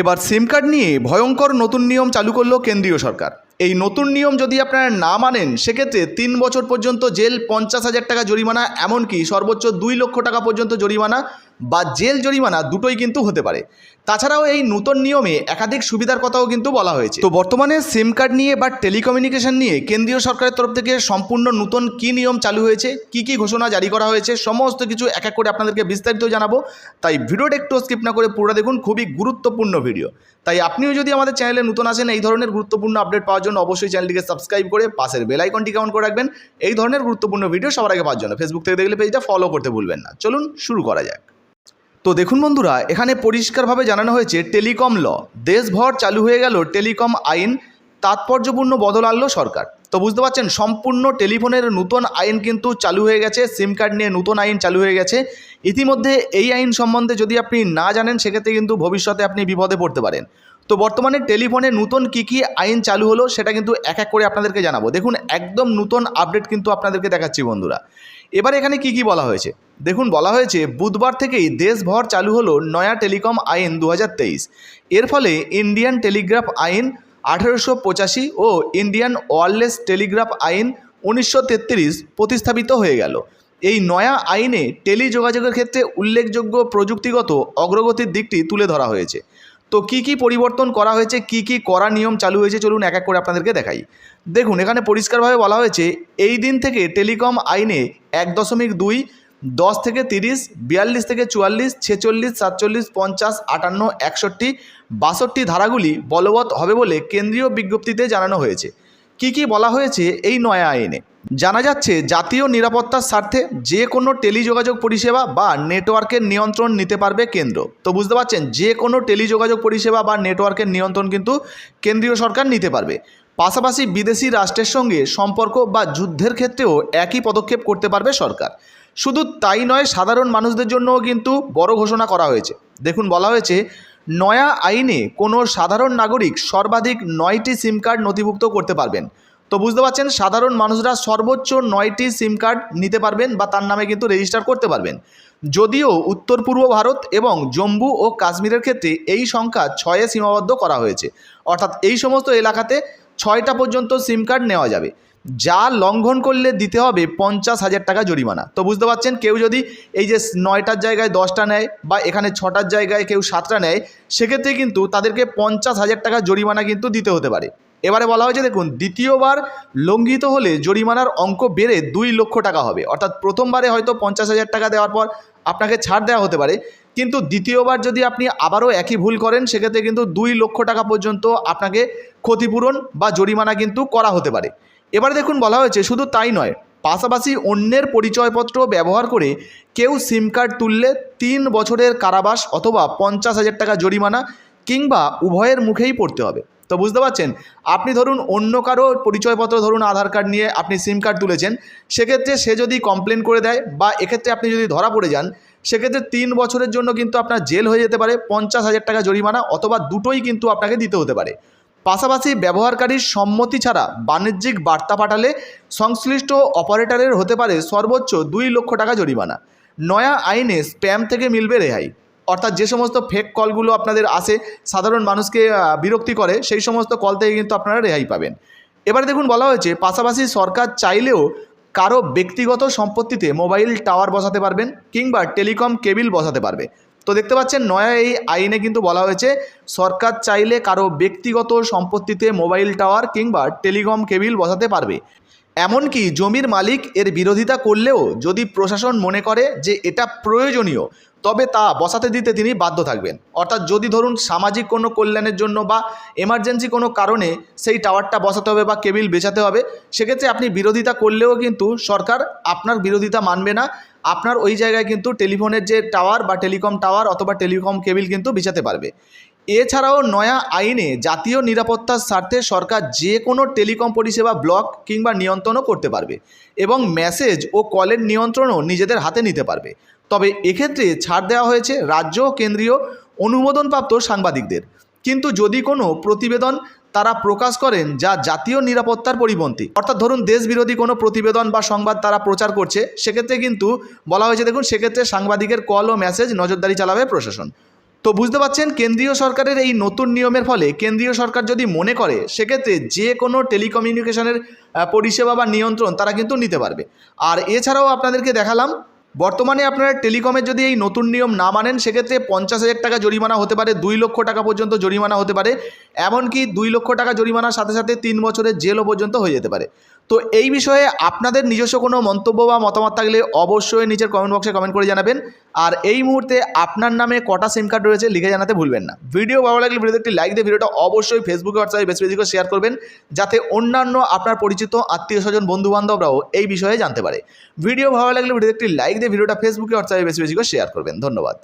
এবার সিম কার্ড নিয়ে ভয়ঙ্কর নতুন নিয়ম চালু করল কেন্দ্রীয় সরকার। এই নতুন নিয়ম যদি আপনারা না মানেন, সেক্ষেত্রে তিন বছর পর্যন্ত জেল পঞ্চাশ হাজার টাকা জরিমানা, এমনকি সর্বোচ্চ দুই লক্ষ টাকা পর্যন্ত জরিমানা বা জেল জরিমানা দুটোই কিন্তু হতে পারে। তাছাড়াও এই নতুন নিয়মে একাধিক সুবিধার কথাও কিন্তু বলা হয়েছে। তো বর্তমানে সিম কার্ড নিয়ে বা টেলিকমিউনিকেশন নিয়ে কেন্দ্রীয় সরকারের তরফ থেকে সম্পূর্ণ নতুন কী নিয়ম চালু হয়েছে, কি কি ঘোষণা জারি করা হয়েছে, সমস্ত কিছু এক এক করে আপনাদেরকে বিস্তারিত জানাব। তাই ভিডিওটা একটু স্কিপ না করে পুরো দেখুন, খুবই গুরুত্বপূর্ণ ভিডিও। তাই আপনিও যদি আমাদের চ্যানেলে নতুন আসেন, এই ধরনের গুরুত্বপূর্ণ আপডেট পাওয়ার জন্য অবশ্যই চ্যানেলটিকে সাবস্ক্রাইব করে পাশের বেল আইকনটি কেমন করে রাখবেন, এই ধরনের গুরুত্বপূর্ণ ভিডিও সবার আগে পাওয়ার জন্য। ফেসবুক থেকে দেখলে পেজটা ফলো করতে ভুলবেন না। চলুন শুরু করা যাক। তো দেখুন বন্ধুরা, এখানে পরিষ্কারভাবে জানানো হয়েছে টেলিকম ল। দেশভর চালু হয়ে গেল টেলিকম আইন, তাৎপর্যপূর্ণ বদল আনলো সরকার। তো বুঝতে পারছেন, সম্পূর্ণ টেলিফোনের নতুন আইন কিন্তু চালু হয়ে গেছে সিম কার্ড নিয়ে নতুন আইন চালু হয়ে গেছে। ইতিমধ্যে এই আইন সম্বন্ধে যদি আপনি না জানেন, সেক্ষেত্রে কিন্তু ভবিষ্যতে আপনি বিপদে পড়তে পারেন। তো বর্তমানে টেলিফোনে নতুন কী কী আইন চালু হলো, সেটা কিন্তু এক এক করে আপনাদেরকে জানাব। দেখুন, একদম নতুন আপডেট কিন্তু আপনাদেরকে দেখাচ্ছি বন্ধুরা। এবার এখানে কি কি বলা হয়েছে? দেখুন, বলা হয়েছে, বুধবার থেকেই দেশভর চালু হলো নয়া টেলিকম আইন দু হাজার তেইশ। এর ফলে ইন্ডিয়ান টেলিগ্রাফ আইন আঠেরোশো পঁচাশি ও ইন্ডিয়ান ওয়ারলেস টেলিগ্রাফ আইন উনিশশো তেত্রিশ প্রতিস্থাপিত হয়ে গেল। এই নয়া আইনে টেলিযোগাযোগের ক্ষেত্রে উল্লেখযোগ্য প্রযুক্তিগত অগ্রগতির দিকটি তুলে ধরা হয়েছে। তো কি কি পরিবর্তন করা হয়েছে, কি কি করা নিয়ম চালু হয়েছে, চলুন এক এক করে আপনাদেরকে দেখাই। দেখুন, এখানে পরিষ্কারভাবে বলা হয়েছে, এই দিন থেকে টেলিকম আইনে এক দশমিক দুই দশ থেকে তিরিশ, বিয়াল্লিশ থেকে চুয়াল্লিশ, ছেচল্লিশ, সাতচল্লিশ, পঞ্চাশ, আটান্ন, একষট্টি, বাষট্টি ধারাগুলি বলবৎ হবে বলে কেন্দ্রীয় বিজ্ঞপ্তিতে জানানো হয়েছে। কি কি বলা হয়েছে এই নয়া আইনে? জানা যাচ্ছে, জাতীয় নিরাপত্তার স্বার্থে যে কোনো টেলিযোগাযোগ পরিষেবা বা নেটওয়ার্কের নিয়ন্ত্রণ নিতে পারবে কেন্দ্র। তো বুঝতে পারছেন, যে কোনো টেলিযোগাযোগ পরিষেবা বা নেটওয়ার্কের নিয়ন্ত্রণ কিন্তু কেন্দ্রীয় সরকার নিতে পারবে। পাশাপাশি বিদেশি রাষ্ট্রের সঙ্গে সম্পর্ক বা যুদ্ধের ক্ষেত্রেও একই পদক্ষেপ করতে পারবে সরকার। শুধু তাই নয়, সাধারণ মানুষদের জন্যও কিন্তু বড় ঘোষণা করা হয়েছে। দেখুন, বলা হয়েছে, নয়া আইনে কোনো সাধারণ নাগরিক সর্বাধিক নয়টি সিম কার্ড নথিভুক্ত করতে পারবেন। তো বুঝতে পারছেন, সাধারণ মানুষরা সর্বোচ্চ নয়টি সিম কার্ড নিতে পারবেন বা তার নামে কিন্তু রেজিস্টার করতে পারবেন। যদিও উত্তর পূর্ব ভারত এবং জম্মু ও কাশ্মীরের ক্ষেত্রে এই সংখ্যা ছয়ে সীমাবদ্ধ করা হয়েছে। অর্থাৎ এই সমস্ত এলাকাতে ছয়টা পর্যন্ত সিম কার্ড নেওয়া যাবে। যা লঙ্ঘন করলে দিতে হবে পঞ্চাশ হাজার টাকা জরিমানা। তো বুঝতে পারছেন? কেউ যদি এই যে নয়টার জায়গায় দশটা নেয় বা এখানে ছটার জায়গায় কেউ সাতটা নেয়, সেক্ষেত্রে কিন্তু তাদেরকে পঞ্চাশ হাজার টাকা জরিমানা কিন্তু দিতে হতে পারে। এবারে বলা হয়েছে, দেখুন, দ্বিতীয়বার লঙ্ঘিত হলে জরিমানার অঙ্ক বেড়ে দুই লক্ষ টাকা হবে। অর্থাৎ প্রথমবারে হয়তো পঞ্চাশ হাজার টাকা দেওয়ার পর আপনাকে ছাড় দেওয়া হতে পারে। কিন্তু দ্বিতীয়বার যদি আপনি আবারও একই ভুল করেন, সেক্ষেত্রে কিন্তু দুই লক্ষ টাকা পর্যন্ত আপনাকে ক্ষতিপূরণ বা জরিমানা কিন্তু করা হতে পারে। এবারে দেখুন, বলা হয়েছে, শুধু তাই নয়, পাশাপাশি অন্যের পরিচয়পত্র ব্যবহার করে কেউ সিম কার্ড তুললে তিন বছরের কারাবাস অথবা পঞ্চাশ হাজার টাকা জরিমানা কিংবা উভয়ের মুখেই পড়তে হবে। তো বুঝতে পারছেন? আপনি ধরুন অন্য কারও পরিচয়পত্র ধরুন আধার কার্ড নিয়ে আপনি সিম কার্ড তুলেছেন, সেক্ষেত্রে সে যদি কমপ্লেন করে দেয় বা এক্ষেত্রে আপনি যদি ধরা পড়ে যান, সেক্ষেত্রে তিন বছরের জন্য কিন্তু আপনার জেল হয়ে যেতে পারে, পঞ্চাশ হাজার টাকা জরিমানা অথবা দুটোই কিন্তু আপনাকে দিতে হতে পারে। পাশাপাশি ব্যবহারকারীর সম্মতি ছাড়া বাণিজ্যিক বার্তা পাঠালে সংশ্লিষ্ট অপারেটরের হতে পারে সর্বোচ্চ দুই লক্ষ টাকা জরিমানা। নয়া আইনে স্প্যাম থেকে মিলবে রেহাই। অর্থাৎ যে সমস্ত ফেক কলগুলো আপনাদের আসে, সাধারণ মানুষকে বিরক্তি করে, সেই সমস্ত কল থেকে কিন্তু আপনারা রেহাই পাবেন। এবারে দেখুন বলা হয়েছে, পাশাপাশি সরকার চাইলেও কারও ব্যক্তিগত সম্পত্তিতে মোবাইল টাওয়ার বসাতে পারবেন কিংবা টেলিকম কেবিল বসাতে পারবে। তো দেখতে পাচ্ছেন, নয়া এই আইনে কিন্তু বলা হয়েছে, সরকার চাইলে কারও ব্যক্তিগত সম্পত্তিতে মোবাইল টাওয়ার কিংবা টেলিকম কেবিল বসাতে পারবে। এমনকি জমির মালিক এর বিরোধিতা করলেও যদি প্রশাসন মনে করে যে এটা প্রয়োজনীয়, তবে তা বসাতে দিতে তিনি বাধ্য থাকবেন। অর্থাৎ যদি ধরুন সামাজিক কোনো কল্যাণের জন্য বা এমার্জেন্সি কোনো কারণে সেই টাওয়ারটা বসাতে হবে বা কেবিল বেচাতে হবে, সেক্ষেত্রে আপনি বিরোধিতা করলেও কিন্তু সরকার আপনার বিরোধিতা মানবে না। আপনার ওই জায়গায় কিন্তু টেলিফোনের যে টাওয়ার বা টেলিকম টাওয়ার অথবা টেলিকম কেবিল কিন্তু বিছাতে পারবে। এছাড়াও নয়া আইনে জাতীয় নিরাপত্তার স্বার্থে সরকার যে কোনো টেলিকম পরিষেবা ব্লক কিংবা নিয়ন্ত্রণও করতে পারবে এবং মেসেজ ও কলের নিয়ন্ত্রণও নিজেদের হাতে নিতে পারবে। তবে এক্ষেত্রে ছাড় দেওয়া হয়েছে রাজ্য ও কেন্দ্রীয় অনুমোদনপ্রাপ্ত সাংবাদিকদের। কিন্তু যদি কোনো প্রতিবেদন তারা প্রকাশ করেন যা জাতীয় নিরাপত্তার পরিপন্থী, অর্থাৎ ধরুন দেশবিরোধী কোনো প্রতিবেদন বা সংবাদ তারা প্রচার করছে, সেক্ষেত্রে কিন্তু বলা হয়েছে, দেখুন, সেক্ষেত্রে সাংবাদিকের কল ও মেসেজ নজরদারি চালাবে প্রশাসন। তো বুঝতে পারছেন, কেন্দ্রীয় সরকারের এই নতুন নিয়মের ফলে কেন্দ্রীয় সরকার যদি মনে করে, সেক্ষেত্রে যে কোনো টেলিকমিউনিকেশনের পরিষেবা বা নিয়ন্ত্রণ তারা কিন্তু নিতে পারবে। আর এছাড়াও আপনাদেরকে দেখালাম, বর্তমানে আপনারা টেলিকমের যদি এই নতুন নিয়ম না মানেন, সেক্ষেত্রে পঞ্চাশ হাজার টাকা জরিমানা হতে পারে, দুই লক্ষ টাকা পর্যন্ত জরিমানা হতে পারে, এমনকি দুই লক্ষ টাকা জরিমানার সাথে সাথে তিন বছরের জেলও পর্যন্ত হয়ে যেতে পারে। তো এই বিষয়ে আপনাদের নিজস্ব কোনো মন্তব্য বা মতামত থাকলে অবশ্যই নিচের কমেন্ট বক্সে কমেন্ট করে জানাবেন। আর এই মুহূর্তে আপনার নামে কটা সিম কার্ড রয়েছে লিখে জানাতে ভুলবেন না। ভিডিও ভালো লাগলে ভিডিওতে একটি লাইক দিয়ে ভিডিওটা অবশ্যই ফেসবুকে হোয়াটসঅ্যাপে বেশি বেশি করে শেয়ার করবেন, যাতে অন্যান্য আপনার পরিচিত আত্মীয় স্বজন বন্ধু বান্ধবরাও এই বিষয়ে জানতে পারে। ভিডিও ভালো লাগলে ভিডিওতে একটি লাইক দিয়ে ভিডিওটা ফেসবুকে হোয়াটসঅ্যাপে বেশি বেশি করে শেয়ার করবেন। ধন্যবাদ।